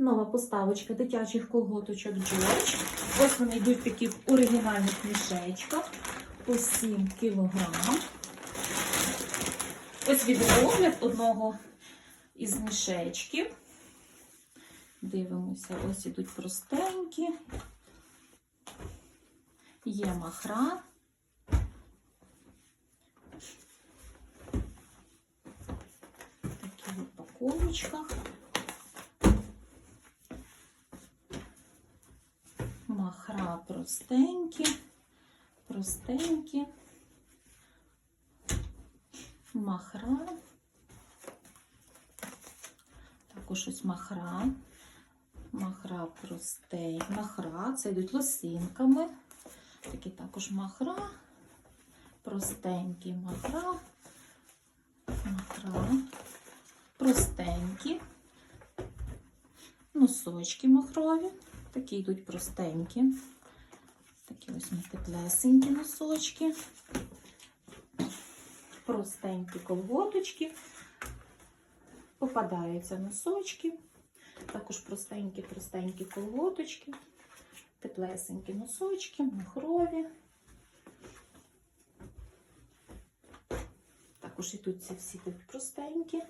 Нова поставочка дитячих колготочок Джордж. Ось вони йдуть в таких оригінальних мішечках по 7 кілограм. Ось відеоогляд одного із мішечків. Дивимося, ось ідуть простенькі. Є махра. Такі в упаковочках. Махра простенькі, простенькі. Махра. Також ось махра. Махра простей. Махра. Це йдуть лосинками. Такі також махра. Простенькі махра. Махра. Простенькі. Носочки махрові. Такі йдуть простенькі. Такі ось теплесенькі носочки. Простенькі колготочки. Попадаються носочки. Також простенькі-простенькі колготочки. Теплесенькі носочки, махрові. Також і тут ці всі тут простенькі.